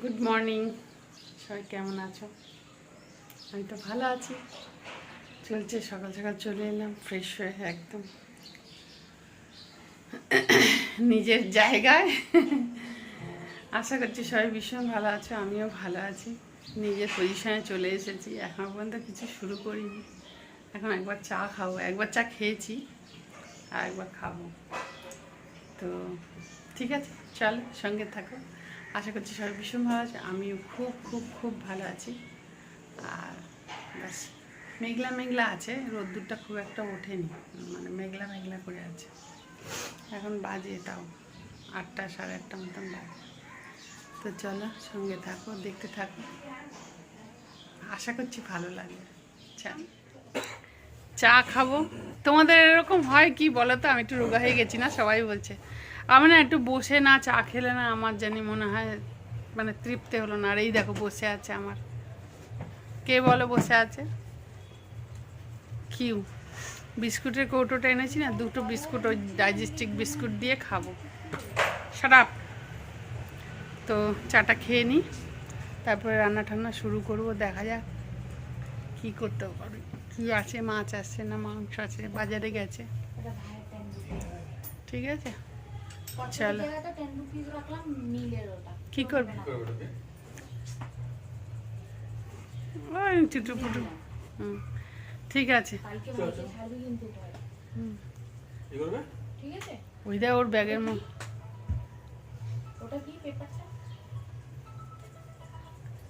Good morning সবাই কেমন আছো? আমি তো ভালো আছি। চলছে, সকাল সকাল চলে এলাম ফ্রেশ হয়ে একদম। নিজের জায়গায়। আশা করছি সবাই ভীষণ ভালো আছো, আমিও ভালো আছি। নিজের পজিশনে চলে এসেছি, এখন পর্যন্ত কিছু শুরু করিনি। এখন একবার চা খাব, একবার চা খেয়েছি, আর একবার খাব। তো ঠিক আছে, চলো সঙ্গে থাকো। আশা করছি সবাই ভীষণ ভালো আছে। আমিও খুব খুব খুব ভালো আছি। আর ব্যাস, মেঘলা মেঘলা আছে। রোদ্দুরটা খুব একটা ওঠেনি। মানে মেঘলা মেঘলা করে আছে। এখন বাজে তাও। আটটা, সাড়ে আটটা মতন বাজে। তো চলো, সঙ্গে থাকো, দেখতে থাকো। আশা করছি ভালো লাগবে চা চা খাব। তোমাদের এরকম হয় কি বলো তো? আমি একটু রোগা হয়ে গেছি না? সবাই বলছে। আমি না একটু বসে না চা খেলে না আমার জানি মনে হয় মানে তৃপ্তি হলো না। আর এই দেখো বসে আছে আমার। কে বলো বসে আছে? কিউ। বিস্কুটের কৌটোটা এনেছি না, দুটো বিস্কুট ওই ডাইজেস্টিক বিস্কুট দিয়ে খাব। সারাপ তো চাটা খেয়ে নিই তারপরে রান্না টান্না শুরু করব, দেখা যাক কি করতে পারি কী আছে, মাছ আসছে না মাংস আছে, বাজারে গেছে। ঠিক আছে? চলো। কি করবে? ওই হুম ঠিক আছে। ওই দেখ ওর ব্যাগের মধ্যে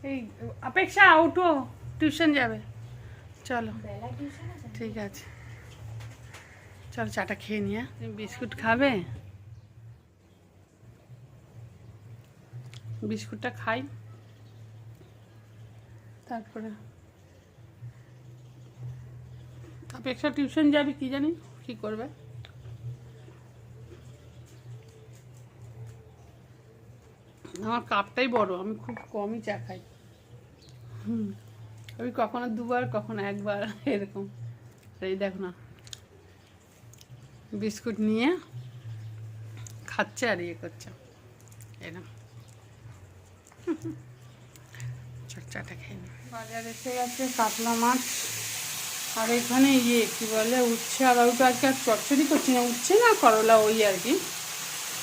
এই অপেক্ষা উঠো টিউশন যাবে। চলো। ঠিক আছে। চলো চাটা খেয়ে নিয়ে তুমি বিস্কুট খাবে? বিস্কুটটা খাই। তারপরে অপেক্ষা টিউশন যাবে কি জানি, কি করবে? আমার কাপটাই বড়, আমি খুব কমই চা খাই। হুম, আমি কখনো দুবার, কখনো একবার, এরকম। এই দেখো না, বিস্কুট নিয়ে খাচ্ছে আর ইয়ে করছে। এরকম চাটা বাজার এসে গেছে কাতলা মাছ। আর এখানে ইয়ে কী বলে, উচ্ছে আর ওইটা আজকে আর চচ্চড়ি করছি না। উচ্ছে না করলা, ওই আর কি।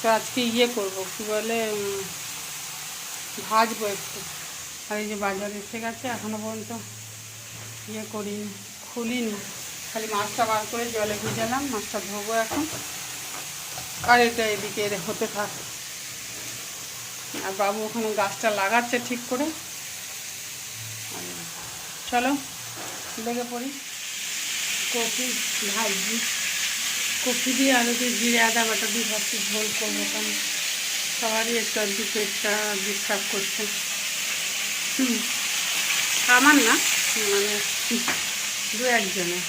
তো আজকে ইয়ে করব, কী বলে ভাজবো একটু। আর এই যে বাজার এসে গেছে, এখনও পর্যন্ত ইয়ে করিনি, খুলিনি। খালি মাছটা বার করে জলে ভিজালাম, মাছটা ধোবো এখন। আর এটা এদিকে হতে থাক। আর বাবু ওখানে গাছটা লাগাচ্ছে ঠিক করে। চলো লেগে পড়ি। কপি ভাজি। কপি দিয়ে আলু দিয়ে জিরে আদা বাটা দিয়ে ভাবছি ঝোল করব কারণ সবারই একটু আর আধটু পেটটা ডিস্টার্ব করছে। আমার না মানে দু একজনের।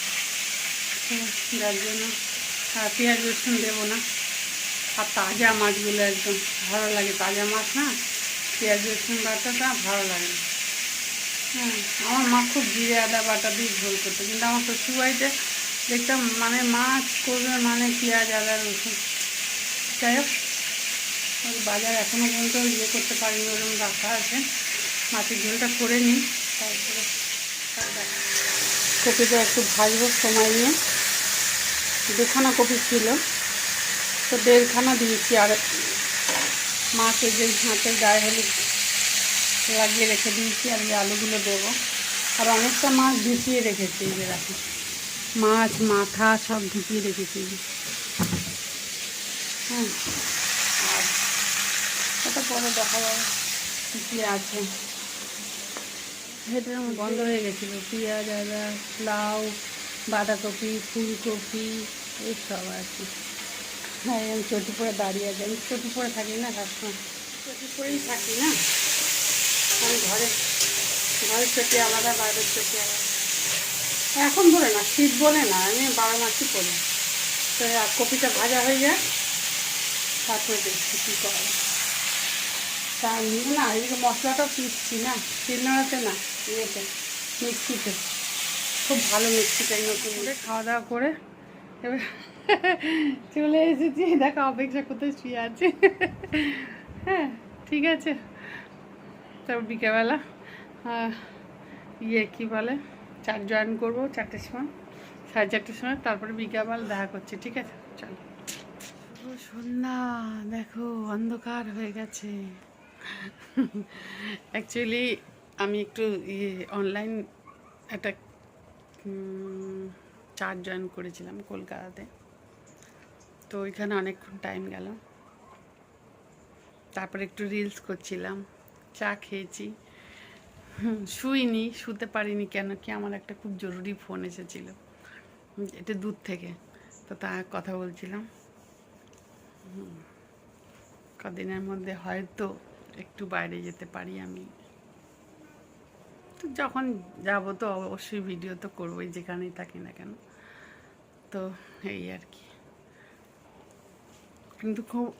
হুম, যার জন্য পেঁয়াজ রসুন দেবো না। আর তাজা মাছগুলো একদম ভালো লাগে। তাজা মাছ না পেঁয়াজ রসুন বাটাটা ভালো লাগে। হ্যাঁ আমার মা খুব জিরে, আদা, বাটা দিয়ে ঝোল করতো। কিন্তু আমার শ্বশুরবাড়িতে দেখতাম মানে মাছ করবে মানে পেঁয়াজ, আদা, রসুন। যাই হোক বাজার এখনও পর্যন্ত ইয়ে করতে পারিনি, ওরকম রাখা আছে। মাছের ঝোলটা করে নিই, তারপরে কপিটা একটু ভাজবো সময় নিয়ে। দুখানা কপি ছিল। তো দেড়খানা দিয়েছি আর মাছের যে হাতের গায়ে হলুদ লাগিয়ে রেখে দিয়েছি আর এই আলুগুলো দেবো। আর অনেকটা মাছ ভিজিয়ে রেখেছি এই যে রাখি মাছ, মাথা সব ভিজিয়ে রেখেছি হ্যাঁ। আর ওটা পরে দেখা যাবে কী আছে। এটা বন্ধ হয়ে গেছিল। পেঁয়াজ, আদা, লাউ, বাঁধাকপি, ফুলকপি এইসব কি হ্যাঁ আমি চটি পরে দাঁড়িয়ে আছি আমি চটি পরে থাকি না সবসময় চটি পরেই থাকি না? আমি ঘরে, ঘরের চটি আলাদা, বাইরের চটি আলাদা। এখন বলে না, শীত বলে না, আমি বারো মাসই পরি তো আর কপিটা ভাজা হয়ে যায়, তারপরে দেখছি কী করে তা নিয়ে না এদিকে মশলাটাও পিসছি না শিলনোড়াতে না, ইয়েতে, মিক্সিতে। খুব ভালো মিক্সিটাই নতুন। করে খাওয়া দাওয়া করে, এবার চলে এসেছি। দেখো অপেক্ষা করতে শুয়ে আছে। হ্যাঁ ঠিক আছে। তারপর বিকেলবেলা ইয়ে কী বলে? চার জয়েন করব চারটের সময় সাড়ে চারটের সময়। তারপরে বিকেলবেলা দেখা করছি ঠিক আছে? চলো। ও সন্ধ্যা দেখো অন্ধকার হয়ে গেছে। অ্যাকচুয়ালি আমি একটু ইয়ে অনলাইন একটা চার্জ জয়েন করেছিলাম কলকাতাতে। তো ওইখানে অনেকক্ষণ টাইম গেল। তারপরে একটু রিলস করছিলাম, চা খেয়েছি। শুইনি, শুতে পারিনি কেন কি আমার একটা খুব জরুরি ফোন এসেছিল। এটা দূর থেকে, তো তা কথা বলছিলাম। কদিনের মধ্যে হয়তো একটু বাইরে যেতে পারি আমি। তো যখন যাব তো অবশ্যই ভিডিও তো করবোই যেখানেই থাকি না কেন। তো এই আর কি। কিন্তু খুব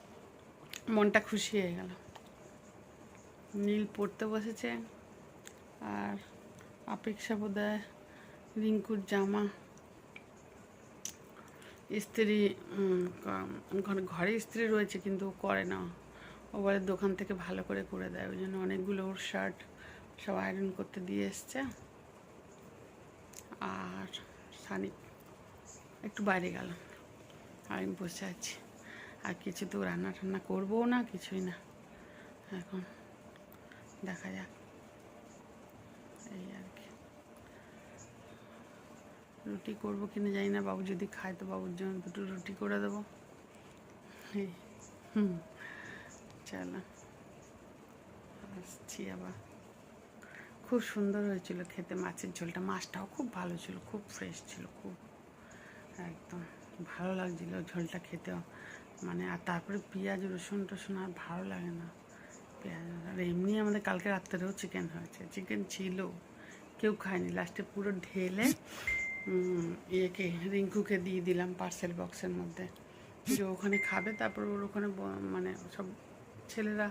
মনটা খুশি হয়ে গেল। নীল পড়তে বসেছে আর অপেক্ষা বোধহয় রিঙ্কুর জামা। ক- ঘরে- ইস্ত্রি রয়েছে কিন্তু করে না। ও বলে দোকান থেকে ভালো করে করে দেয়, ওই জন্য অনেকগুলো ওর শার্ট সব আয়রন করতে দিয়ে এসছে। আর সানি একটু বাইরে গেল। আমি বসে আছি। আর কিছু তো রান্না টান্না করব না, কিছুই না। এখন দেখা যাক। এই আর কি। রুটি করব কিনা জানি না, বাবু যদি খায় তো বাবুর জন্য দুটো রুটি করে দেবো। এই আসছি আবার। খুব সুন্দর হয়েছিল খেতে, মাছের ঝোলটা। মাছটাও খুব ভালো ছিল, খুব ফ্রেশ ছিল, খুব একদম ভালো লাগছিল ঝোলটা খেতেও। মানে আর তারপরে পেঁয়াজ, রসুন টসুন আর ভালো লাগে না। পেঁয়াজ আর এমনি আমাদের কালকে রাত্রেও চিকেন হয়েছে। চিকেন ছিল। কেউ খায়নি। লাস্টে পুরো ঢেলে ইয়েকে, রিঙ্কুকে দিয়ে দিলাম পার্সেল বক্সের মধ্যে। যে ওখানে খাবে, তারপর ওর ওখানে মানে সব ছেলেরা,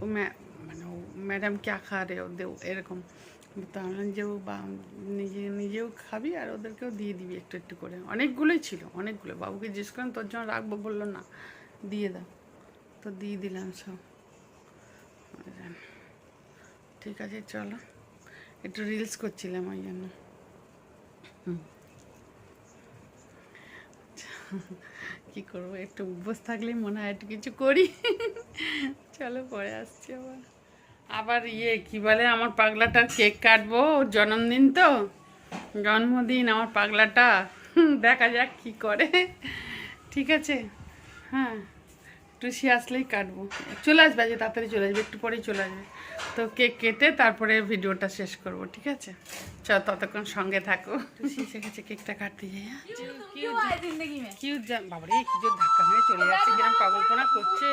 ও মানে ও ম্যাডাম ক্যা খা রে ও দেও এরকম। বললাম বা, নিজে, নিজেও খাবি আর ওদেরকেও দিয়ে দিবি একটু একটু করে। অনেকগুলোই ছিল, অনেকগুলো। বাবুকে জিজ্ঞেস করলাম, তোর জন্য রাখব? বলল, না, দিয়ে দাও তো দিয়ে দিলাম সব। ঠিক আছে, চলো। একটু রিলস করছিলাম ওই জন্য। কি করব? একটু উপোস থাকলেই মনে হয় একটু কিছু করি। চলো, পরে আসছি আবার। আবার ইয়ে কি বলে আমার পাগলাটার কেক কাটবো ওর জন্মদিন তো। জন্মদিন আমার পাগলাটা। দেখা যাক কি করে। ঠিক আছে? হ্যাঁ টুসি আসলেই কাটবো। চলে আসবে যে তাড়াতাড়ি চলে আসবে একটু পরেই চলে আসবে। তো কেক কেটে তারপরে ভিডিওটা শেষ করব ঠিক আছে? চ ততক্ষণ সঙ্গে থাকো। টুসি এসে গেছে কেকটা কাটতে যাই কিউ বাবারে কি জোর ধাক্কা মেরে চলে যাচ্ছে যেরকম পাগলপোনা করছে।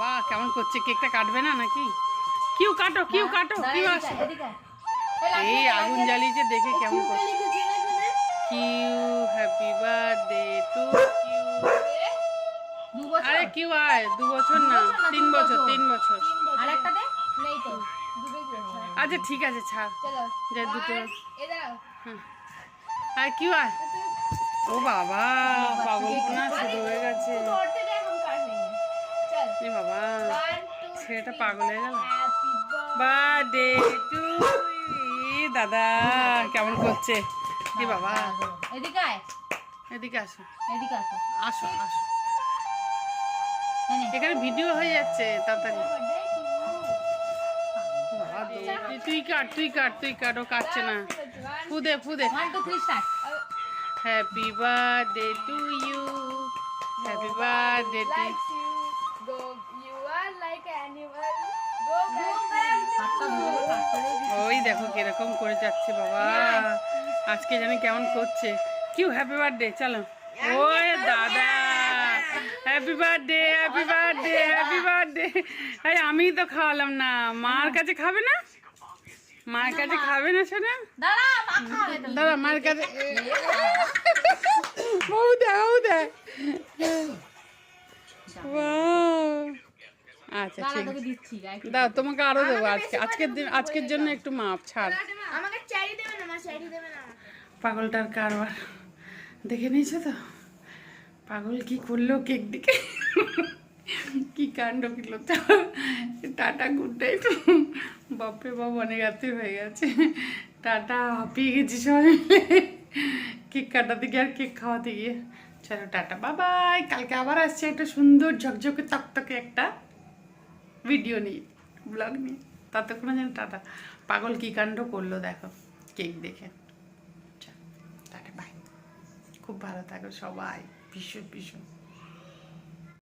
বাবা কেমন করছে? কেকটা কাটবে না নাকি? কিউ কাটো কিউ কাটো কিউ আসো। এই আগুন জ্বালিয়েছে দেখে কেমন করছে। কিউ হ্যাপি বার্থডে টু কিউ আরে কিউ আয় দু বছর না তিন বছর তিন বছর। আরেকটা দে? নেই তো। আচ্ছা ঠিক আছে ছাড়। যে দুটো। আর কিউ আয়। ও বাবা পাগলপনা শুরু হয়ে গেছে। এ বাবা। ছেলেটা পাগল হয়ে গেল। বার্থডে টু দাদা কেমন করছে? এ বাবা। এদিকে আয়। এদিকে আসো। এদিকে আসো। আসো আসো। এখানে ভিডিও হয়ে যাচ্ছে তাড়াতাড়ি। তুই কাট তুই কাট তুই কাট ও কাটছে না। ফুদে ফুদে happy birthday to you happy birthday to go you are like animal. Go back ওই দেখো কীরকম করে যাচ্ছে বাবা। আজকে জানি কেমন করছে। কিউ হ্যাপি বার্থডে চলো। ওই দাদা। Happy birthday happy birthday happy birthday এই আমি তো খাওয়ালাম না। মার কাছে খাবে না? মার কাছে খাবে না দাঁড়া তো দাদা মার কাছে বউ দে বউ দে Wow. আচ্ছা ঠিক দাও তোমাকে আরও দেবো আজকে আজকের দিন আজকের জন্য একটু মাপ ছাড়। আমাকে চাই দেবে না মা চাই দেবে না। পাগলটার কারবার। দেখে নিয়েছো তো? পাগল কি করল কেক দিকে কি কাণ্ড কিলো টাটা গুড নাইট বাপরে বাপ অনেক রাত্রি হয়ে গেছে। টাটা হাঁপিয়ে গেছি সবাই কেক কাটাতে গিয়ে আর কেক খাওয়াতে গিয়ে। চলো, টাটা, বাবাই। কালকে আবার আসছে একটা সুন্দর ঝকঝকে, তকতকে একটা ভিডিও নিয়ে ব্লগ নিয়ে। ততক্ষণে যেন টাটা। পাগল কী কাণ্ড করল দেখো কেক দেখে। টাটা বাই খুব ভালো থাকো সবাই, ভীষণ ভীষণ।